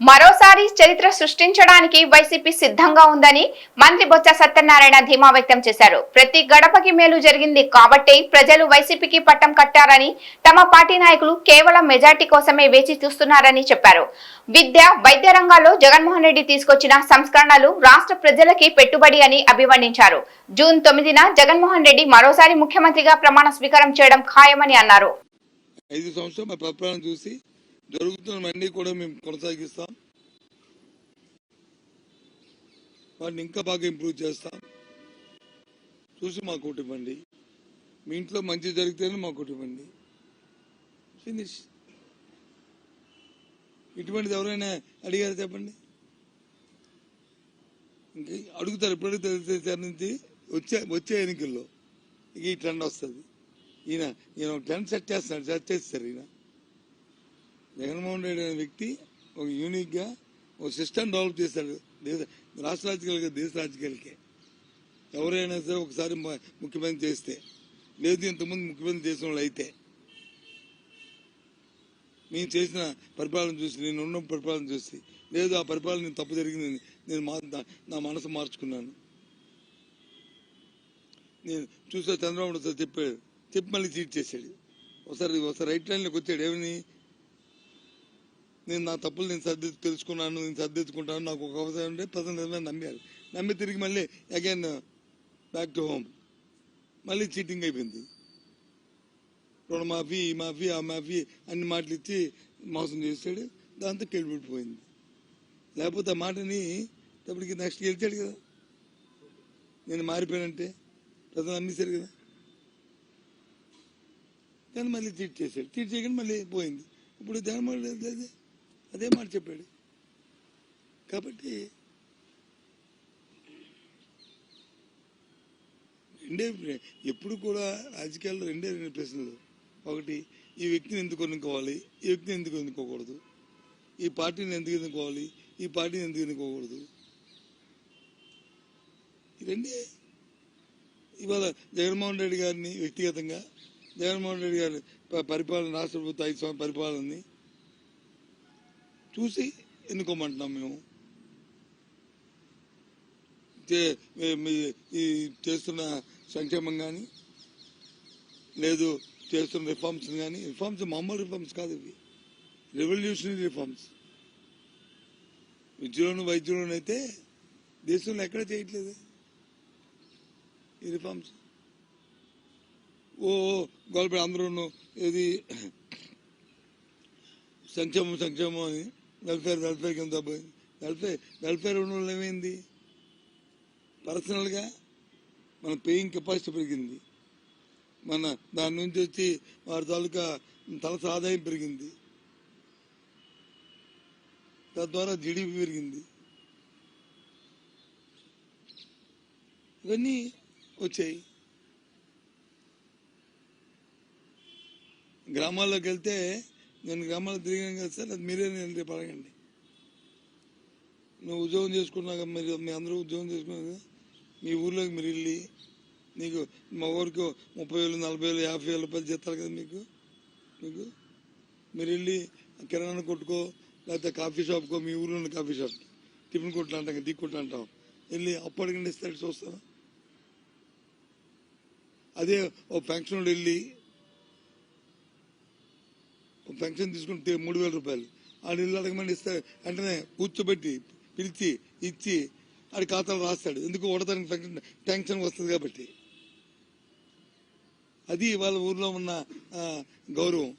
మరోసారి చరిత్ర సృష్టించడానికి వైసీపీ సిద్ధంగా ఉందని మంత్రి బొత్స సత్యనారాయణ ధీమా వ్యక్తం చేశారు. ప్రతి గడపకి మేలు జరిగింది కాబట్టి ప్రజలు వైసీపీకి పట్టం కట్టారని తమ పార్టీ నాయకులు కేవలం మెజార్టీ కోసమే వేచి చూస్తున్నారని చెప్పారు. విద్య వైద్య రంగాల్లో జగన్మోహన్ రెడ్డి తీసుకొచ్చిన సంస్కరణలు రాష్ట్ర ప్రజలకి పెట్టుబడి అని అభివర్ణించారు. జూన్ తొమ్మిదిన జగన్మోహన్ రెడ్డి మరోసారి ముఖ్యమంత్రిగా ప్రమాణ స్వీకారం చేయడం ఖాయమని అన్నారు. ఐదు సంవత్సరం మా చూసి జరుగుతున్నవన్నీ కూడా మేము కొనసాగిస్తాం. వాటిని ఇంకా బాగా ఇంప్రూవ్ చేస్తాం. చూసి మాకు ఒకటి ఇవ్వండి. మీ ఇంట్లో మంచి జరిగితేనే మాకు ఒకటి ఇవ్వండి. ఫినిష్ ఇటువంటిది ఎవరైనా అడిగారు చెప్పండి? ఇంక అడుగుతారు ఎప్పుడు తెలిసేసారి నుంచి వచ్చే వచ్చే ఎన్నికల్లో. ఇక ఈ ట్రెండ్ వస్తుంది. ఈయన ఈయన ఒక ట్రెండ్ సెట్ చేస్తున్నాడు సెట్ చేస్తారు ఈయన. జగన్మోహన్ రెడ్డి అనే వ్యక్తి ఒక యూనిక్గా ఒక సిస్టమ్ డెవలప్ చేశాడు దేశ రాష్ట్ర రాజకీయాలకి దేశ రాజకీయాలకే. ఎవరైనా సరే ఒకసారి ముఖ్యమంత్రి చేస్తే లేదు ఇంతకుముందు ముఖ్యమంత్రి చేసిన వాళ్ళు అయితే మేము చేసిన పరిపాలన చూసి నేను ఉన్న పరిపాలన చూసి లేదు ఆ పరిపాలన నేను తప్పు జరిగింది నేను నా- మనసు మార్చుకున్నాను. నేను చూసా చంద్రబాబు సార్ ఒకసారి చెప్పాడు. చెప్పి మళ్ళీ చీట్ చేశాడు. ఒకసారి ఒకసారి రైట్ లైన్లోకి వచ్చాడు. ఏమని? నేను నా తప్పులు నేను సర్ది తెలుసుకున్నాను నేను సర్దిద్దుకుంటాను నాకు ఒక అవసరం ఉంటే ప్రజలు ఏమైనా నమ్మారు నమ్మి తిరిగి మళ్ళీ అగైన్ బ్యాక్ టు హోమ్ మళ్ళీ చీటింగ్ అయిపోయింది. రుణమాఫీ ఈ మాఫీ ఆ మాఫీ అన్ని మాటలు ఇచ్చి మోసం చేస్తాడు. దాంతో కెళ్ళిపెట్టిపోయింది లేకపోతే ఆ మాటని ఇప్పటికి నెక్స్ట్ గెలిచాడు కదా. నేను మారిపోయానంటే ప్రజలు నమ్మేశారు కదా. కానీ మళ్ళీ చీట్ చేశాడు. చీట్ చేయగానే మళ్ళీ పోయింది. ఇప్పుడు జగన్మోహన్ లేదు అదే మాట చెప్పాడు. కాబట్టి రెండే ఎప్పుడు కూడా రాజకీయాల్లో రెండే రెండు ప్రశ్నలు. ఒకటి ఈ వ్యక్తిని ఎందుకు ఎన్నుకోవాలి? ఈ వ్యక్తిని ఎందుకు ఎన్నుకోకూడదు? ఈ పార్టీని ఎందుకు ఎన్నుకోవాలి? ఈ పార్టీని ఎందుకు ఎన్నుకోకూడదు? ఈ రెండే. ఇవాళ జగన్మోహన్ రెడ్డి గారిని వ్యక్తిగతంగా జగన్మోహన్ రెడ్డి గారి పరిపాలన రాష్ట్ర ప్రభుత్వ ఐదు సంవత్సరాల పరిపాలనని చూసి ఎన్నుకోమంటున్నాం మేము. చే- మీ- ఈ చేస్తున్న సంక్షేమం కానీ లేదు చేస్తున్న రిఫార్మ్స్ కానీ రిఫార్మ్స్ మామూలు రిఫార్మ్స్ కాదు ఇవి. రెవల్యూషనరీ రిఫార్మ్స్ విద్యలోను వైద్యులను అయితే దేశంలో ఎక్కడ చేయట్లేదు ఈ రిఫార్మ్స్ ఓ గోల్పేట అందరూ ఇది సంక్షేమం సంక్షేమం అని వెల్ఫేర్ వెల్ఫేర్ కింద పోయింది. వెల్ఫేర్ వెల్ఫేర్ ఉన్న వాళ్ళు ఏమైంది? పర్సనల్గా మన పేయింగ్ కెపాసిటీ పెరిగింది. మన దాని నుంచి వచ్చి వారి తాలూకా తలస ఆదాయం పెరిగింది. తద్వారా జీడిపి పెరిగింది. ఇవన్నీ వచ్చాయి. గ్రామాల్లోకి వెళ్తే నేను గ్రామాలు తిరిగాను కదా సార్ అది మీరే నేను రేపు అడగండి. నువ్వు ఉద్యోగం చేసుకున్నాక మీరు మీ అందరూ ఉద్యోగం చేసుకున్నారు మీ ఊర్లోకి మీరు వెళ్ళి నీకు మా ఊరికి ముప్పై వేలు నలభై వేలు యాభై వేల రూపాయలు చేస్తారు కదా మీకు? మీకు? మీరు వెళ్ళి కిరాణా కొట్టుకో లేకపోతే కాఫీ షాప్కో మీ ఊర్లో ఉన్న కాఫీ షాప్ టిఫిన్ కొట్లు అంటాం దిక్కు కొట్లు అంటాం. వెళ్ళి అప్పు అడగండి ఇస్తాడు చూస్తాను అదే ఓ ఫంక్షన్ వెళ్ళి పెన్షన్ తీసుకుంటే మూడు వేల రూపాయలు. ఆడు ఇల్లు అడగమని ఇస్తే వెంటనే కూర్చోబెట్టి పిలిచి ఇచ్చి ఆడి ఖాతాలో రాస్తాడు. ఎందుకు ఓడతానికి పెన్షన్ టెన్షన్ వస్తుంది కాబట్టి. అది వాళ్ళ ఊర్లో ఉన్న గౌరవం.